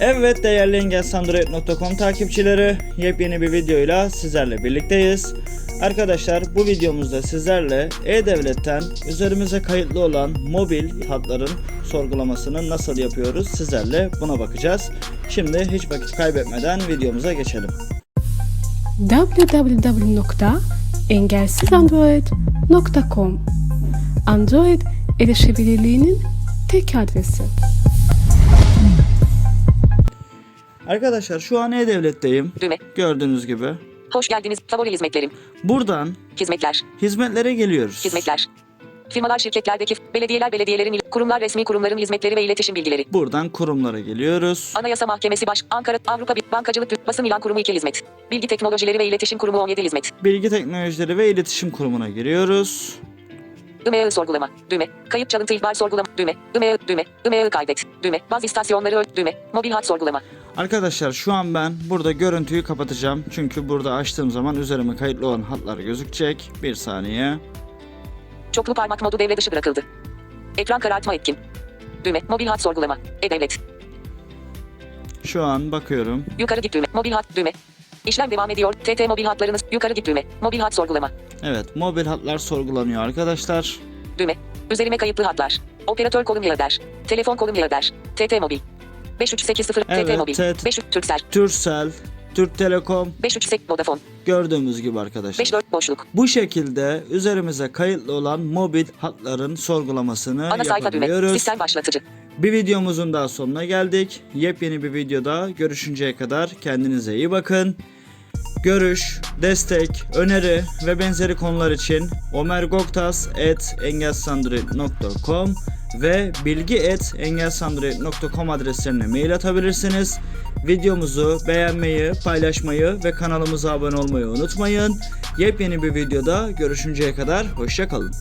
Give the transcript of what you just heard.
Evet değerli engelsandroid.com takipçileri yepyeni bir videoyla sizlerle birlikteyiz. Arkadaşlar bu videomuzda sizlerle E-Devlet'ten üzerimize kayıtlı olan mobil hatların sorgulamasını nasıl yapıyoruz sizlerle buna bakacağız. Şimdi hiç vakit kaybetmeden videomuza geçelim. www.engelsizandroid.com Android erişebilirliğinin tek adresi. Arkadaşlar şu an E-Devlet'teyim. Düğme. Gördüğünüz gibi. Hoş geldiniz. Favori hizmetlerim. Buradan Hizmetler. hizmetlere geliyoruz. Hizmetler. Firmalar şirketlerdeki, belediyeler belediyelerin, kurumlar resmi kurumların hizmetleri ve iletişim bilgileri. Buradan kurumlara geliyoruz. Anayasa Mahkemesi Baş, Ankara, Avrupa Bir Bankacılık, Basın İlan Kurumu 2 hizmet. Bilgi Teknolojileri ve İletişim Kurumu 17 hizmet. Bilgi Teknolojileri ve İletişim Kurumu'na giriyoruz. IMEI sorgulama. Düğme. Kayıp çalıntı ihbar sorgulama. Düğme. IMEI düğme. IMEI kaydet. Düğme. Baz istasyonları öl. Düğme. Mobil hat sorgulama. Arkadaşlar şu an ben burada görüntüyü kapatacağım. Çünkü burada açtığım zaman üzerime kayıtlı olan hatlar gözükecek. Bir saniye. Çoklu parmak modu devre dışı bırakıldı. Ekran karartma etkin. Düğme. Mobil hat sorgulama. E-Devlet. Şu an bakıyorum. Yukarı git düğme. Mobil hat düğme. İşlem devam ediyor. TT mobil hatlarınız. Yukarı git düğme. Mobil hat sorgulama. Evet mobil hatlar sorgulanıyor arkadaşlar. Düğme. Üzerime kayıtlı hatlar. Operatör kolum der. Telefon kolum der. TT mobil. 5380 Evet, TT mobil. TT. 5 Turkcell. Turkcell, Türk Telekom 538 Vodafone. gördüğümüz gibi arkadaşlar. 54 boşluk. Bu şekilde üzerimize kayıtlı olan mobil hatların sorgulamasını Ana sayfa düğme. Sistem başlatıcı. Bir videomuzun daha sonuna geldik. Yepyeni bir videoda görüşünceye kadar kendinize iyi bakın. Görüş, destek, öneri ve benzeri konular için omergoktas.engelsandroid.com ve bilgi.engelsandroid.com adreslerine mail atabilirsiniz. Videomuzu beğenmeyi, paylaşmayı ve kanalımıza abone olmayı unutmayın. Yepyeni bir videoda görüşünceye kadar hoşçakalın.